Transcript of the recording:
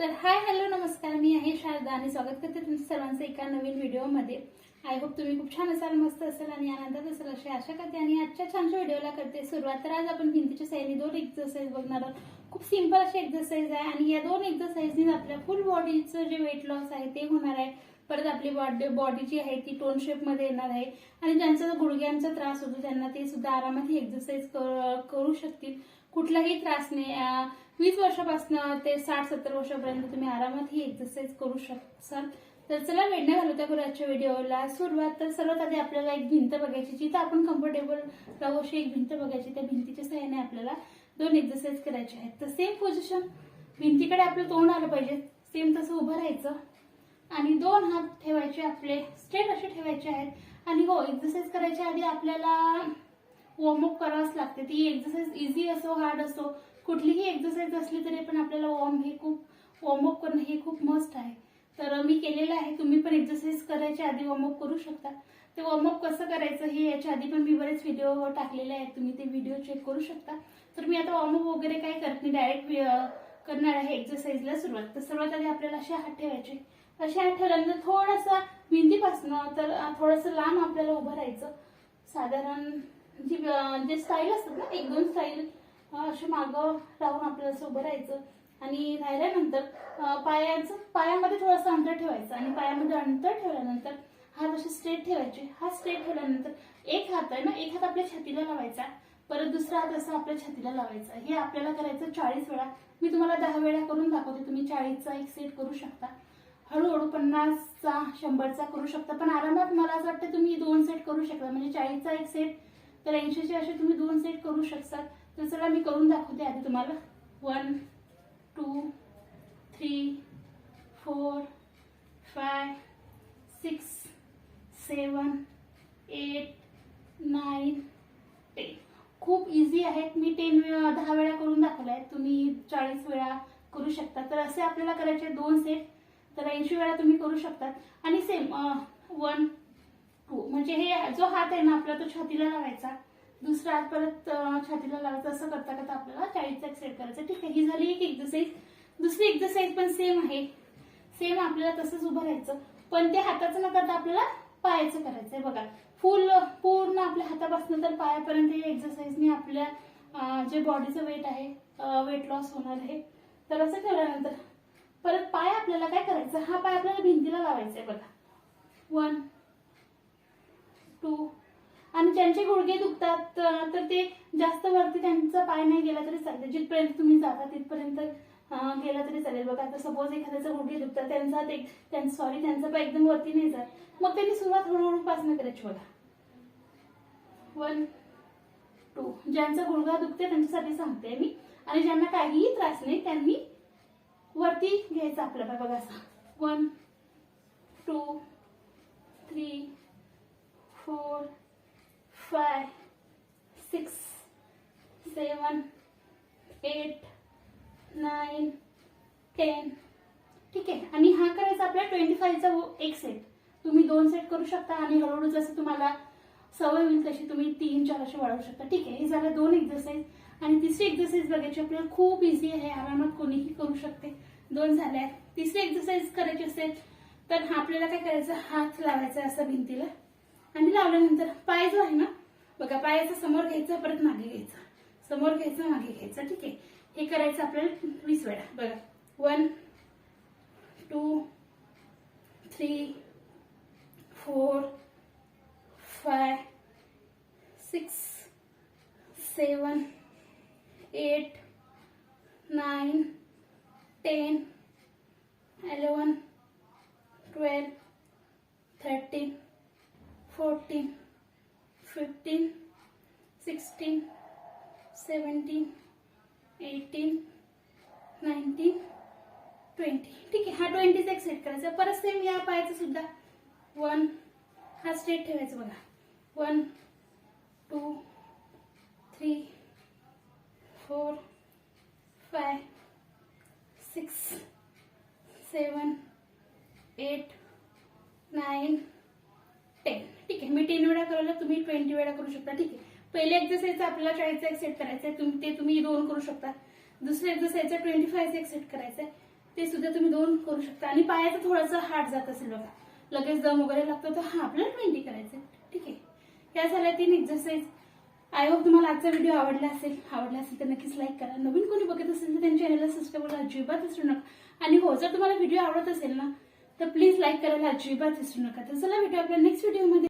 तर hi hello नमस्कार. मी आहे शारदा आणि स्वागत करते तुमचं सर्वांचं एका नवीन व्हिडिओमध्ये. आय होप तुम्ही खूप छान असाल मस्त असाल आणि आनंदात असाल अशी आशा करते आणि आजच्या छानशा व्हिडिओला करते सुरुवात. तर आज आपण भिंतीच्या साईडने दोन एक्झरसाईज बघणार आहोत. खूप सिंपल अशी एक्झरसाईज आहे आणि या दोन एक्झरसाईजने आपल्या फुल बॉडीचं जे वेट लॉस आहे ते होणार आहे. परत आपली बॉडी बॉडी जी आहे ती टोन शेपमध्ये येणार आहे. आणि ज्यांचा गुडघ्यांचा त्रास होतो त्यांना ते सुद्धा आरामात ही एक्झरसाईज करू शकतील. कुठलाही त्रास नाही. वीस वर्षापासून ते साठ सत्तर वर्षापर्यंत तुम्ही आरामात ही एक्सरसाइज करू शकाल तर चला वेळ घालवत्या घालवता करू आजच्या व्हिडिओला. सुरुवात तर सर्वात आधी आपल्याला एक भिंत बघायची जिथं आपण कम्फर्टेबल राहू अशी एक भिंत बघायची. त्या भिंतीच्या सहाय्याने आपल्याला दोन एक्सरसाइज करायचे आहेत. तर सेम पोझिशन भिंतीकडे आपलं तोंड आलं पाहिजे. सेम तसं उभं राहायचं. आणि दोन हात ठेवायचे आपले. स्ट्रेट असे ठेवायचे आहेत. आणि हो एक्सरसाइज करायच्या आधी आपल्याला वॉर्मअप करावंच लागते. ती एक्झरसाईज इझी असो हार्ड असो कुठलीही एक्झरसाईज असली तरी पण आपल्याला वॉर्म हे खूप वॉर्मअप करणं हे खूप मस्ट आहे. तर मी केलेलं आहे. तुम्ही पण एक्झरसाईज करायच्या आधी वॉर्मअप करू शकता. ते वॉर्मअप कसं करायचं हे याच्या आधी पण मी बरेच व्हिडिओ टाकलेले आहेत. तुम्ही ते व्हिडिओ चेक करू शकता. तर मी आता वॉर्मअप वगैरे काय करत नाही. डायरेक्ट करणार आहे एक्झरसाईजला सुरुवात. तर सर्वात आधी आपल्याला असे हात ठेवायचे. असे हात ठेवल्यानंतर थोडासा भिंतीपासनं तर थोडंसं लांब आपल्याला उभं राहायचं. साधारण जी जे स्टाईल असतात ना एक दोन स्टाईल असे मागं राहून आपल्याला असं उभं राहायचं. आणि राहिल्यानंतर पायाचं पायामध्ये थोडंसं अंतर ठेवायचं. आणि पायामध्ये अंतर ठेवल्यानंतर हात असे स्ट्रेट ठेवायचे. हात स्ट्रेट ठेवल्यानंतर एक हात आहे ना एक हात आपल्या छातीला लावायचा. परत दुसरा हात असा आपल्या छातीला लावायचा. हे आपल्याला करायचं चाळीस वेळा. मी तुम्हाला दहा वेळा करून दाखवते. तुम्ही चाळीसचा एक सेट करू शकता. हळूहळू पन्नासचा शंभरचा करू शकता. पण आरामात मला असं वाटतं तुम्ही दोन सेट करू शकता. म्हणजे चाळीसचा एक सेट तर ऐंशीचे असे तुम्ही दोन सेट करू शकता तर चला मी करून दाखवते आधी तुम्हाला. One two three four five six seven eight nine ten खूप इझी आहेत. मी टेन दहा वेळा करून दाखवला आहे तुम्ही चाळीस वेळा करू शकता. तर असे आपल्याला करायचे दोन सेट तर ऐंशी वेळा तुम्ही करू शकतात आणि सेम वन म्हणजे हे जो हात आहे ना आपला तो छातीला लावायचा. दुसरा हात परत छातीला लावायचा असं करता करता आपल्याला चाळीसचा एक सेट करायचा. ठीक आहे ही झाली एक एक्झरसाईज दुसरी एक्झरसाईज पण सेम आहे. सेम आपल्याला तसंच उभं राहायचं. पण ते हाताचं न करता आपल्याला पायाचं करायचं आहे. बघा फुल पूर्ण आपल्या हातापासून तर पायापर्यंत या एक्झरसाईजने आपल्या जे बॉडीचं वेट आहे वेट लॉस होणार आहे. तर असं केल्यानंतर परत पाय आपल्याला काय करायचं? हा पाय आपल्याला भिंतीला लावायचा आहे बघा. वन टू आणि ज्यांचे गुडघे दुखतात तर ते जास्त वरती त्यांचा पाय नाही गेला तरी चालते जिथपर्यंत तुम्ही जाता तिथपर्यंत गेला तरी चालेल. बघा आता सपोज एखाद्याचा गुडघे दुखतात त्यांचा ते त्यांचं सॉरी त्यांचा पाय एकदम वरती नाही जात. मग त्यांनी सुरुवात हळूहळू पासनं करायची बघा वन टू ज्यांचा गुडघा दुखते त्यांच्यासाठी सांगते मी. आणि ज्यांना काहीही त्रास नाही त्यांनी वरती घ्यायचा आपला. पाय बघा असा. One two three five six seven eight nine ten ठीक आहे. आणि हा करायचा आपल्या ट्वेंटी फायचा एक सेट तुम्ही दोन सेट करू शकता आणि हळूहळू जसं तुम्हाला सवय होईल तशी तुम्ही तीन चार असे वाढवू शकता. ठीक आहे. हे झालं दोन एक्झरसाईज आणि तिसरी एक्झरसाईज बघायची आपल्याला खूप इझी आहे. आरामात कोणीही करू शकते. दोन झाल्या. तिसरी एक्झरसाईज करायची असेल तर हा आपल्याला काय करायचं? हात लावायचा असा भिंतीला. आणि लावल्यानंतर पाय जो आहे ना बघा पायाचा समोर घ्यायचा परत मागे घ्यायचा. समोर घ्यायचा मागे घ्यायचा. ठीक आहे. हे करायचं आपल्याला वीस वेळा. बघा. One two three four five six seven eight nine ten eleven twelve thirteen fourteen. Fifteen sixteen seventeen eighteen nineteen twenty ठीक आहे हा ट्वेंटीचा एक सेट करायचा. परत सेम या पायाचं सुद्धा. वन हा स्टेट ठेवायचा बघा. One two three four five six seven eight nine ten ठीक आहे मी टेन वेळा करायला तुम्ही ट्वेंटी वेळा करू शकता. ठीक आहे. पहिले एक्झरसाईज आपल्याला चाळीसचा एक सेट करायचा आहे तुम्ही ते तुम्ही दोन करू शकता. दुसऱ्या एक्झरसाईजचा ट्वेंटी फायचा एक सेट करायचा आहे. ते सुद्धा तुम्ही दोन करू शकता. आणि पायाचं थोडंसं हार्ड जात असेल बघा. लगेच दम वगैरे लागतो तर हा आपल्याला ट्वेंटी करायचं ठीक आहे. या झाल्या तीन एक्झरसाईज आय होप तुम्हाला आजचा व्हिडिओ आवडला असेल. आवडला असेल तर नक्कीच लाईक करा. नवीन कोणी बघत असेल तर त्यांच्या चॅनलला सबस्क्राईब करायला अजिबात विसरू नका. आणि हो जर तुम्हाला व्हिडिओ आवडत असेल ना तर प्लीज लाईक करायला अजिबात विसरू नका. तर चला भेटू आपल्या नेक्स्ट व्हिडिओमध्ये